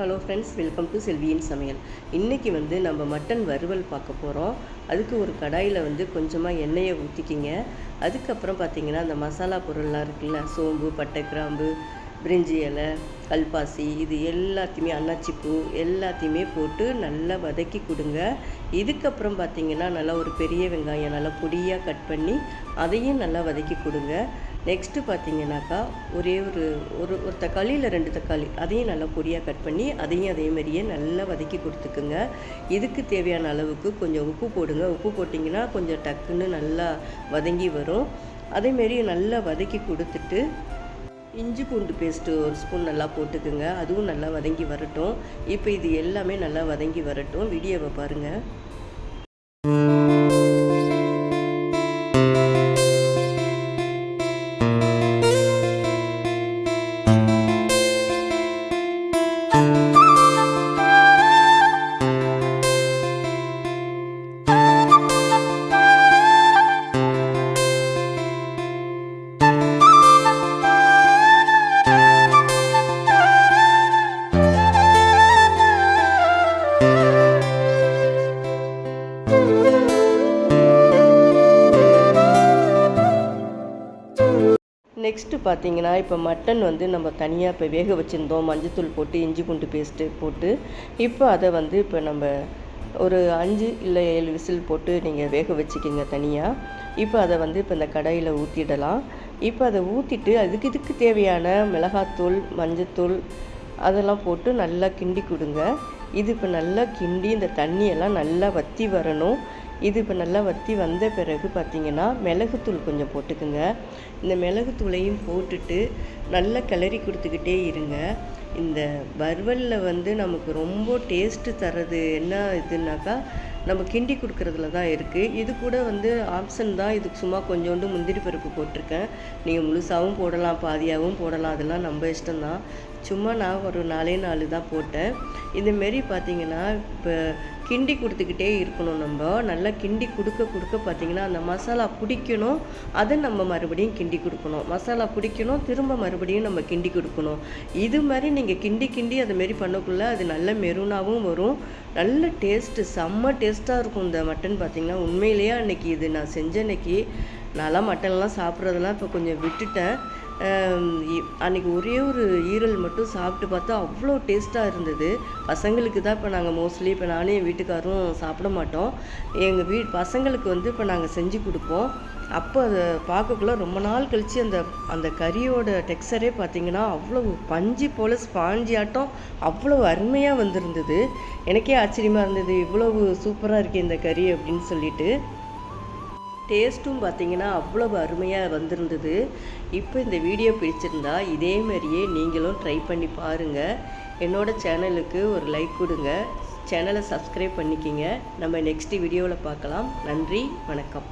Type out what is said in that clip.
Hello friends welcome to செல்வியின் சமையல். இன்றைக்கி வந்து நம்ம மட்டன் வறுவல் பார்க்க போகிறோம் அதுக்கு ஒரு கடாயில் வந்து கொஞ்சமாக எண்ணெயை ஊற்றிக்கிங்க அதுக்கப்புறம் பார்த்தீங்கன்னா அந்த மசாலா பொருள்லாம் இருக்குல்ல சோம்பு பட்டை கிராம்பு பிரிஞ்சி இலை கல்பாசி இது எல்லாத்தையுமே அன்னாச்சிப்பூ எல்லாத்தையுமே போட்டு நல்லா வதக்கி கொடுங்க. இதுக்கப்புறம் பார்த்தீங்கன்னா நல்லா ஒரு பெரிய வெங்காயம் நல்லா பொடியாக கட் பண்ணி அதையும் நல்லா வதக்கி கொடுங்க. நெக்ஸ்ட்டு பார்த்தீங்கன்னாக்கா ஒரே ஒரு ஒரு ஒரு தக்காளி இல்லை ரெண்டு தக்காளி அதையும் நல்லா பொடியாக கட் பண்ணி அதையும் அதே மாதிரியே நல்லா வதக்கி கொடுத்துக்குங்க. இதுக்கு தேவையான அளவுக்கு கொஞ்சம் உப்பு போடுங்க. உப்பு போட்டிங்கன்னா கொஞ்சம் டக்குன்னு நல்லா வதங்கி வரும். அதேமாரி நல்லா வதக்கி கொடுத்துட்டு இஞ்சி பூண்டு பேஸ்ட்டு ஒரு ஸ்பூன் நல்லா போட்டுக்குங்க. அதுவும் நல்லா வதங்கி வரட்டும். இப்போ இது எல்லாமே நல்லா வதங்கி வரட்டும். வீடியோவை பாருங்கள் நெக்ஸ்ட்டு பார்த்தீங்கன்னா இப்போ மட்டன் வந்து நம்ம தனியாக இப்போ வேக வச்சுருந்தோம். மஞ்சத்தூள் போட்டு இஞ்சி பூண்டு பேஸ்ட்டு போட்டு. இப்போ அதை வந்து இப்போ நம்ம ஒரு அஞ்சு இல்லை ஏழு விசில் போட்டு நீங்கள் வேக வச்சுக்கிங்க தனியாக இப்போ அதை வந்து இப்போ இந்த கடையில் ஊற்றிடலாம் இப்போ அதை ஊற்றிட்டு அதுக்கு இதுக்கு தேவையான மிளகாத்தூள் மஞ்சத்தூள் அதெல்லாம் போட்டு நல்லா கிண்டி கொடுங்க. இது இப்போ நல்லா கிண்டி இந்த தண்ணியெல்லாம் நல்லா வற்றி வரணும். இது இப்போ நல்லா வற்றி வந்த பிறகு பார்த்திங்கன்னா மிளகுத்தூள் கொஞ்சம் போட்டுக்குங்க. இந்த மிளகுத்தூளையும் போட்டுட்டு நல்லா கிளறி கொடுத்துக்கிட்டே இருங்க. இந்த வறுவலில் வந்து நமக்கு ரொம்ப டேஸ்ட்டு தர்றது என்ன இதுனாக்கா நம்ம கிண்டி கொடுக்குறதுல தான் இருக்குது இது கூட வந்து ஆப்ஷன் தான். இதுக்கு சும்மா கொஞ்சோண்டு முந்திரி பருப்பு போட்டிருக்கேன். நீங்கள் முழுசாகவும் போடலாம். பாதியாகவும் போடலாம். அதெல்லாம் நம்ம இஷ்டம்தான் சும்மா நான் ஒரு நாலே நாலு தான் போட்டேன். இதுமாரி பார்த்தீங்கன்னா இப்போ கிண்டி கொடுத்துக்கிட்டே இருக்கணும் நம்ம. நல்லா கிண்டி கொடுக்க கொடுக்க பார்த்திங்கன்னா அந்த மசாலா பிடிக்கணும். அதை நம்ம மறுபடியும் கிண்டி கொடுக்கணும். மசாலா பிடிக்கணும். திரும்ப மறுபடியும் நம்ம கிண்டி கொடுக்கணும். இது மாதிரி நீங்கள் கிண்டி கிண்டி அதுமாரி பண்ணக்குள்ளே அது நல்ல மெரூனாகவும் வரும். நல்ல டேஸ்ட்டு செம்ம டேஸ்ட் டேஸ்ட்டாக இருக்கும் இந்த மட்டன் பார்த்திங்கன்னா உண்மையிலேயே அன்றைக்கி இது நான் செஞ்ச அன்னைக்கு நான்லாம் மட்டன்லாம் சாப்பிட்றதெல்லாம் இப்போ கொஞ்சம் விட்டுட்டேன். அன்றைக்கி ஒரே ஒரு ஈரல் மட்டும் சாப்பிட்டு பார்த்தா அவ்வளோ டேஸ்ட்டாக இருந்தது. பசங்களுக்கு தான் இப்போ நாங்கள் மோஸ்ட்லி இப்போ நானே என் வீட்டுக்காரும் சாப்பிட மாட்டோம். எங்கள் வீ பசங்களுக்கு வந்து இப்போ நாங்கள் செஞ்சு கொடுப்போம். அப்போ அதை பார்க்கக்குள்ள ரொம்ப நாள் கழித்து அந்த அந்த கறியோட டெக்ஸ்சரே பார்த்திங்கன்னா அவ்வளோ பஞ்சு போல் ஸ்பாஞ்சி ஆட்டம் அவ்வளோ அருமையாக வந்திருந்தது. எனக்கே ஆச்சரியமாக இருந்தது. இவ்வளவு சூப்பராக இருக்குது இந்த கறி அப்படின்னு சொல்லிட்டு. டேஸ்ட்டும் பார்த்திங்கன்னா அவ்வளவு அருமையாக வந்திருந்தது. இப்போ இந்த வீடியோ பிடிச்சிருந்தா இதே மாதிரியே நீங்களும் ட்ரை பண்ணி பாருங்கள் என்னோடய சேனலுக்கு ஒரு லைக் கொடுங்க. சேனலை சப்ஸ்கிரைப் பண்ணிக்கிங்க. நம்ம நெக்ஸ்ட் வீடியோவில் பார்க்கலாம். நன்றி வணக்கம்.